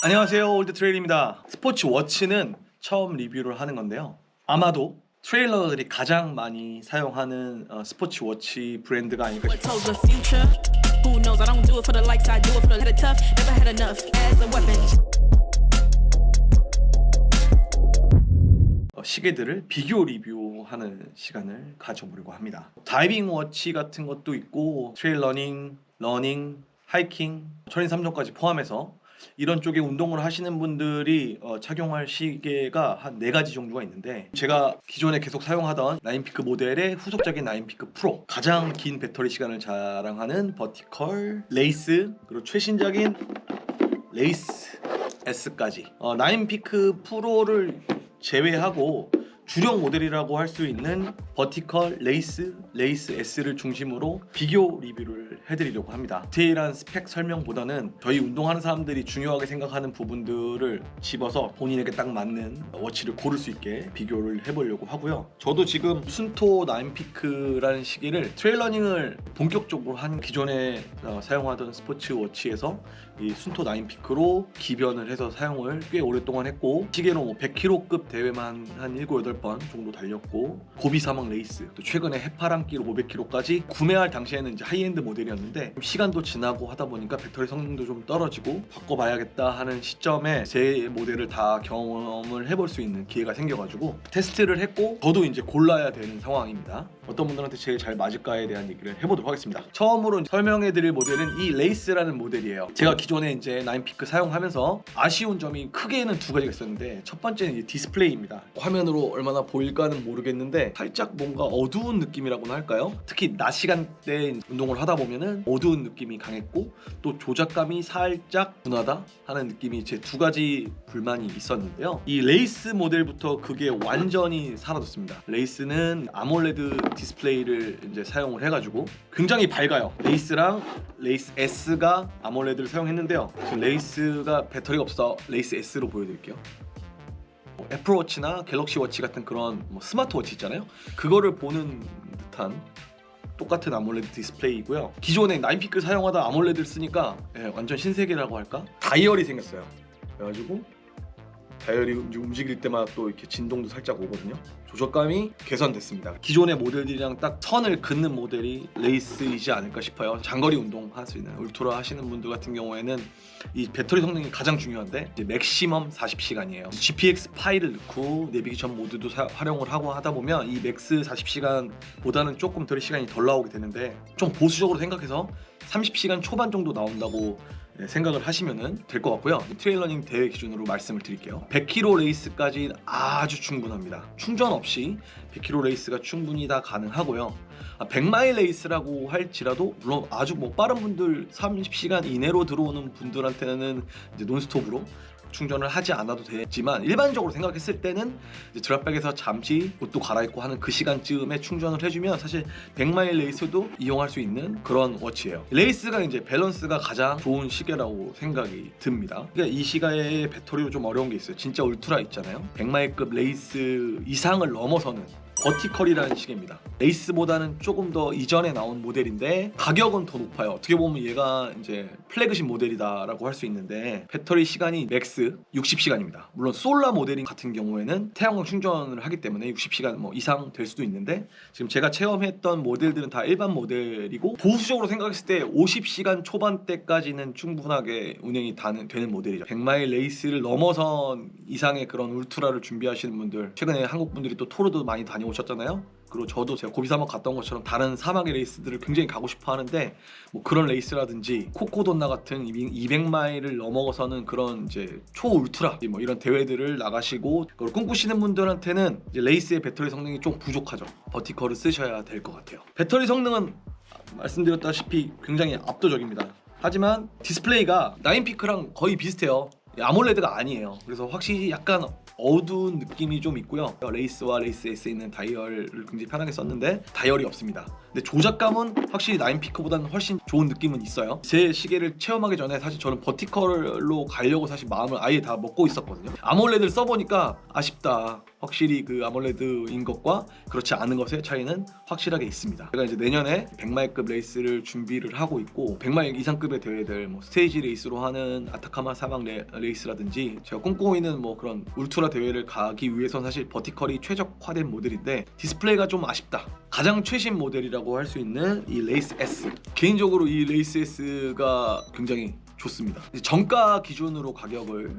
안녕하세요. 올드 트레일입니다. 스포츠 워치는 처음 리뷰를 하는 건데요. 아마도 트레일러들이 가장 많이 사용하는 어, 스포츠 워치 브랜드가 아닐까 weapon. 어, 시계들을 비교 리뷰하는 시간을 가져보려고 합니다. 다이빙 워치 같은 것도 있고 트레일 러닝, 러닝, 하이킹, 철인 3종까지 포함해서 이런 쪽에 운동을 하시는 분들이 어, 착용할 시계가 한 네 가지 정도가 있는데 제가 기존에 계속 사용하던 나인피크 모델의 후속작인 나인피크 프로 가장 긴 배터리 시간을 자랑하는 버티컬 레이스 그리고 최신작인 레이스 S까지. 어, 나인피크 프로를 제외하고 주력 모델이라고 할 수 있는 버티컬 레이스, 레이스 S를 중심으로 비교 리뷰를 해드리려고 합니다. 디테일한 스펙 설명보다는 저희 운동하는 사람들이 중요하게 생각하는 부분들을 집어서 본인에게 딱 맞는 워치를 고를 수 있게 비교를 해보려고 하고요. 저도 지금 순토 나인피크라는 시계를 트레일러닝을 본격적으로 한 기존에 어, 사용하던 스포츠 워치에서 이 순토 나인피크로 기변을 해서 사용을 꽤 오랫동안 했고 시계로 뭐 100km급 대회만 한 7, 8번 정도 달렸고 고비 사막 레이스 또 최근에 해파랑길 500km까지 구매할 당시에는 이제 하이엔드 모델이었는데 시간도 지나고 하다 보니까 배터리 성능도 좀 떨어지고 바꿔봐야겠다 하는 시점에 제 모델을 다 경험을 해볼 수 있는 기회가 생겨가지고 테스트를 했고 저도 이제 골라야 되는 상황입니다. 어떤 분들한테 제일 잘 맞을까에 대한 얘기를 해보도록 하겠습니다. 처음으로 설명해드릴 모델은 이 레이스라는 모델이에요. 제가 기존에 이제 나인피크 사용하면서 아쉬운 점이 크게는 두 가지가 있었는데 첫 번째는 이 디스플레이입니다. 화면으로 얼마 나 보일까는 모르겠는데 살짝 뭔가 어두운 느낌이라고나 할까요? 특히 낮 시간대 운동을 하다 보면은 어두운 느낌이 강했고 또 조작감이 살짝 둔하다 하는 느낌이 제 두 가지 불만이 있었는데요. 이 레이스 모델부터 그게 완전히 사라졌습니다. 레이스는 아몰레드 디스플레이를 이제 사용을 해가지고 굉장히 밝아요. 레이스랑 레이스 S가 아몰레드를 사용했는데요. 지금 레이스가 배터리가 없어서 레이스 S로 보여드릴게요. 뭐 애플워치나 갤럭시 워치 같은 그런 뭐 스마트워치 있잖아요. 그거를 보는 듯한 똑같은 아몰레드 디스플레이이고요. 기존에 나인피크 사용하다 아몰레드를 쓰니까 예, 완전 신세계라고 할까? 다이얼이 생겼어요. 그래가지고 이제 움직일 때마다 또 이렇게 진동도 살짝 오거든요. 조작감이 개선됐습니다. 기존의 모델들이랑 딱 선을 긋는 모델이 레이스이지 않을까 싶어요. 장거리 운동 할수 있는 울트라 하시는 분들 같은 경우에는 이 배터리 성능이 가장 중요한데 이제 맥시멈 40시간이에요. GPX 파일을 넣고 내비게이션 모드도 사- 활용을 하고 하다 보면 이 맥스 40시간보다는 조금 덜 시간이 덜 나오게 되는데 좀 보수적으로 생각해서 30시간 초반 정도 나온다고 네, 생각을 하시면 될 것 같고요. 트레일러닝 대회 기준으로 말씀을 드릴게요. 100km 레이스까지 아주 충분합니다. 충전 없이 100km 레이스가 충분히 다 가능하고요. 아, 100마일 레이스라고 할지라도 물론 아주 뭐 빠른 분들 30시간 이내로 들어오는 분들한테는 이제 논스톱으로 충전을 하지 않아도 되지만 일반적으로 생각했을 때는 드랍백에서 잠시 옷도 갈아입고 하는 그 시간쯤에 충전을 해주면 사실 100마일 레이스도 이용할 수 있는 그런 워치예요. 레이스가 이제 밸런스가 가장 좋은 시계라고 생각이 듭니다. 그러니까 이 시계의 배터리도 좀 어려운 게 있어요. 진짜 울트라 있잖아요. 100마일급 레이스 이상을 넘어서는 버티컬이라는 시계입니다. 레이스보다는 조금 더 이전에 나온 모델인데 가격은 더 높아요. 어떻게 보면 얘가 이제 플래그십 모델이다라고 할 수 있는데 배터리 시간이 맥스 60시간입니다. 물론 솔라 모델 같은 경우에는 태양광 충전을 하기 때문에 60시간 뭐 이상 될 수도 있는데 지금 제가 체험했던 모델들은 다 일반 모델이고 보수적으로 생각했을 때 50시간 초반대까지는 충분하게 운행이 되는 모델이죠. 100마일 레이스를 넘어선 이상의 그런 울트라를 준비하시는 분들 최근에 한국 분들이 또 토르도 많이 다녀 오셨잖아요. 그리고 저도 제가 고비 사막 갔던 것처럼 다른 사막의 레이스들을 굉장히 가고 싶어 하는데 뭐 그런 레이스라든지 코코돈나 같은 200마일을 넘어서는 그런 이제 초 울트라 뭐 이런 대회들을 나가시고 그걸 꿈꾸시는 분들한테는 이제 레이스의 배터리 성능이 좀 부족하죠. 버티컬을 쓰셔야 될 것 같아요. 배터리 성능은 말씀드렸다시피 굉장히 압도적입니다. 하지만 디스플레이가 나인피크랑 거의 비슷해요. 아몰레드가 아니에요. 그래서 확실히 약간 어두운 느낌이 좀 있고요. 레이스와 레이스 S에 있는 다이얼을 굉장히 편하게 썼는데 다이얼이 없습니다. 근데 조작감은 확실히 나인피크보다는 훨씬 좋은 느낌은 있어요. 제 시계를 체험하기 전에 사실 저는 버티컬로 가려고 사실 마음을 아예 다 먹고 있었거든요. 아몰레드를 써보니까 아쉽다. 확실히 그 아몰레드인 것과 그렇지 않은 것의 차이는 확실하게 있습니다. 제가 이제 내년에 100마일급 레이스를 준비를 하고 있고 100마일 이상급의 대회들 뭐 스테이지 레이스로 하는 아타카마 사막 레, 레이스라든지 제가 꿈꾸고 있는 뭐 그런 울트라 대회를 가기 위해선 사실 버티컬이 최적화된 모델인데 디스플레이가 좀 아쉽다. 가장 최신 모델이라고 할 수 있는 이 레이스 S. 개인적으로 이 레이스 S가 굉장히 좋습니다. 정가 기준으로 가격을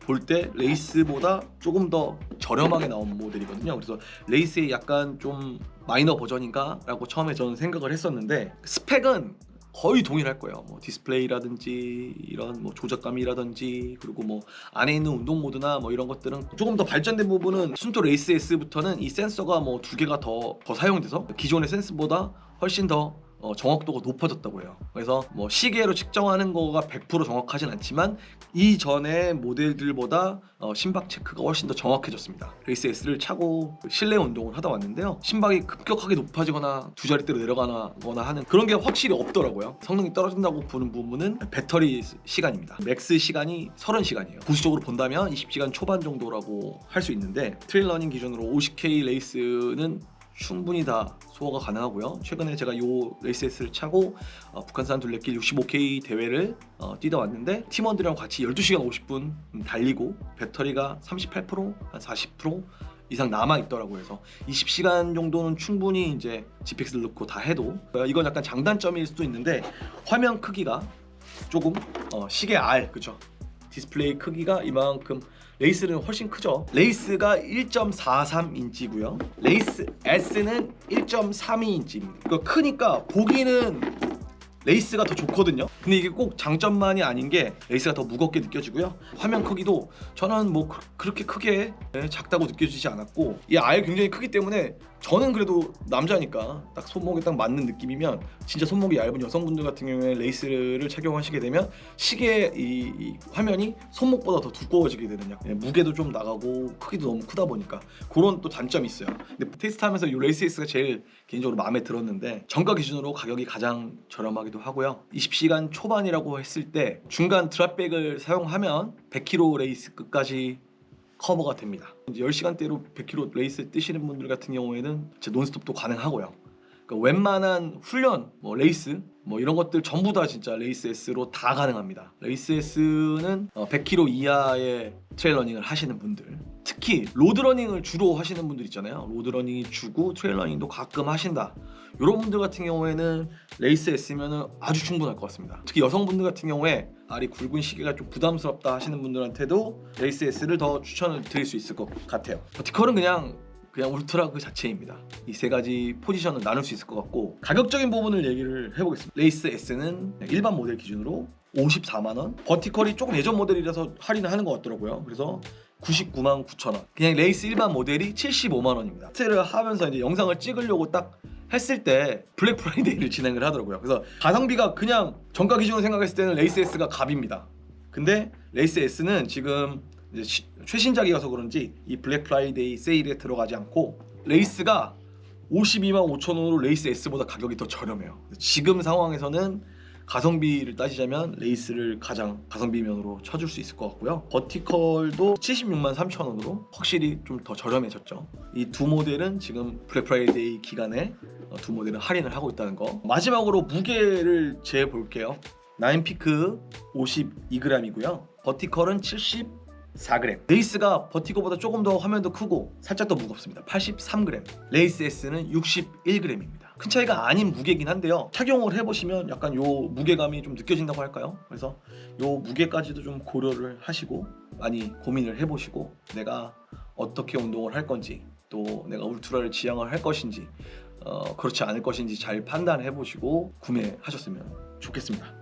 볼때 레이스보다 조금 더 저렴하게 나온 모델이거든요. 그래서 레이스의 약간 좀 마이너 버전인가 라고 처음에 저는 생각을 했었는데 스펙은 거의 동일할 거예요. 뭐 디스플레이라든지 이런 뭐 조작감이라든지 그리고 뭐 안에 있는 운동 모드나 뭐 이런 것들은 조금 더 발전된 부분은 순토 레이스 S부터는 이 센서가 뭐 두 개가 더, 더 사용돼서 기존의 센스보다 훨씬 더 어, 정확도가 높아졌다고 해요. 그래서 뭐 시계로 측정하는 거가 100% 정확하진 않지만 이전의 모델들보다 어, 심박 체크가 훨씬 더 정확해졌습니다. 레이스 S를 차고 실내 운동을 하다 왔는데요. 심박이 급격하게 높아지거나 두 자릿대로 내려가거나 하는 그런 게 확실히 없더라고요. 성능이 떨어진다고 보는 부분은 배터리 시간입니다. 맥스 시간이 30시간이에요. 보수적으로 본다면 20시간 초반 정도라고 할 수 있는데 트레일 러닝 기준으로 50K 레이스는 충분히 다 소화가 가능하고요. 최근에 제가 요 레이스 S를 차고 어, 북한산 둘레길 65K 대회를 어, 뛰다 왔는데 팀원들이랑 같이 12시간 50분 달리고 배터리가 38%, 한 40% 이상 남아 있더라고요. 그래서 20시간 정도는 충분히 이제 GPX를 넣고 다 해도 어, 이건 약간 장단점일 수도 있는데 화면 크기가 조금 어, 시계 R 그죠? 디스플레이 크기가 이만큼 레이스는 훨씬 크죠. 레이스가 1.43인치고요. 레이스 S는 1.32인치입니다. 이거 크니까 보기는 레이스가 더 좋거든요. 근데 이게 꼭 장점만이 아닌 게 레이스가 더 무겁게 느껴지고요. 화면 크기도 저는 뭐 그- 그렇게 크게 네, 작다고 느껴지지 않았고 이 R 굉장히 크기 때문에 저는 그래도 남자니까 딱 손목에 딱 맞는 느낌이면 진짜 손목이 얇은 여성분들 같은 경우에 레이스를 착용하시게 되면 시계 이, 이 화면이 손목보다 더 두꺼워지게 되는 약 예, 무게도 좀 나가고 크기도 너무 크다 보니까 그런 또 단점이 있어요. 근데 테스트하면서 이 레이스 S가 제일 개인적으로 마음에 들었는데 정가 기준으로 가격이 가장 저렴하기도 하고요. 20시간 초반이라고 했을 때 중간 드랍백을 사용하면 100km 레이스 끝까지 커버가 됩니다. 이제 10시간대로 100km 레이스 뛰시는 분들 같은 경우에는 제 논스톱도 가능하고요. 그러니까 웬만한 훈련, 뭐 레이스, 뭐 이런 것들 전부 다 진짜 레이스 S로 다 가능합니다. 레이스 S는 어, 100km 이하의 트레일 러닝을 하시는 분들, 특히 로드 러닝을 주로 하시는 분들 있잖아요. 로드 러닝이 주고 트레일 러닝도 가끔 하신다. 이런 분들 같은 경우에는 레이스 S면은 아주 충분할 것 같습니다. 특히 여성분들 같은 경우에 알이 굵은 시계가 좀 부담스럽다 하시는 분들한테도 레이스 S를 더 추천을 드릴 수 있을 것 같아요. 버티컬은 그냥 그냥 울트라 그 자체입니다. 이 세 가지 포지션을 나눌 수 있을 것 같고 가격적인 부분을 얘기를 해보겠습니다. 레이스 S는 일반 모델 기준으로 54만 원. 버티컬이 조금 예전 모델이라서 할인을 하는 것 같더라고요. 그래서 99만 9천 원. 그냥 레이스 일반 모델이 75만 원입니다. 테스트를 하면서 이제 영상을 찍으려고 딱 했을 때 블랙 프라이데이를 진행을 하더라고요. 그래서 가성비가 그냥 정가 기준으로 생각했을 때는 레이스 S가 갑입니다. 근데 레이스 S는 지금 시- 최신작이어서 그런지 이 블랙 프라이데이 세일에 들어가지 않고 레이스가 52만 5천 원으로 레이스 S보다 가격이 더 저렴해요. 지금 상황에서는 가성비를 따지자면 레이스를 가장 가성비 면으로 쳐줄 수 있을 것 같고요. 버티컬도 76만 3천 원으로 확실히 좀 더 저렴해졌죠. 이 두 모델은 지금 블랙 프라이데이 기간에 어, 두 모델은 할인을 하고 있다는 거. 마지막으로 무게를 재 볼게요. 나인피크 52g이고요. 버티컬은 74g. 레이스가 버티거보다 조금 더 화면도 크고 살짝 더 무겁습니다. 83g. 레이스 S는 61g입니다. 큰 차이가 아닌 무게긴 한데요. 착용을 해보시면 약간 요 무게감이 좀 느껴진다고 할까요? 그래서 요 무게까지도 좀 고려를 하시고 많이 고민을 해보시고 내가 어떻게 운동을 할 건지 또 내가 울트라를 지향을 할 것인지 어, 그렇지 않을 것인지 잘 판단해 보시고 구매하셨으면 좋겠습니다.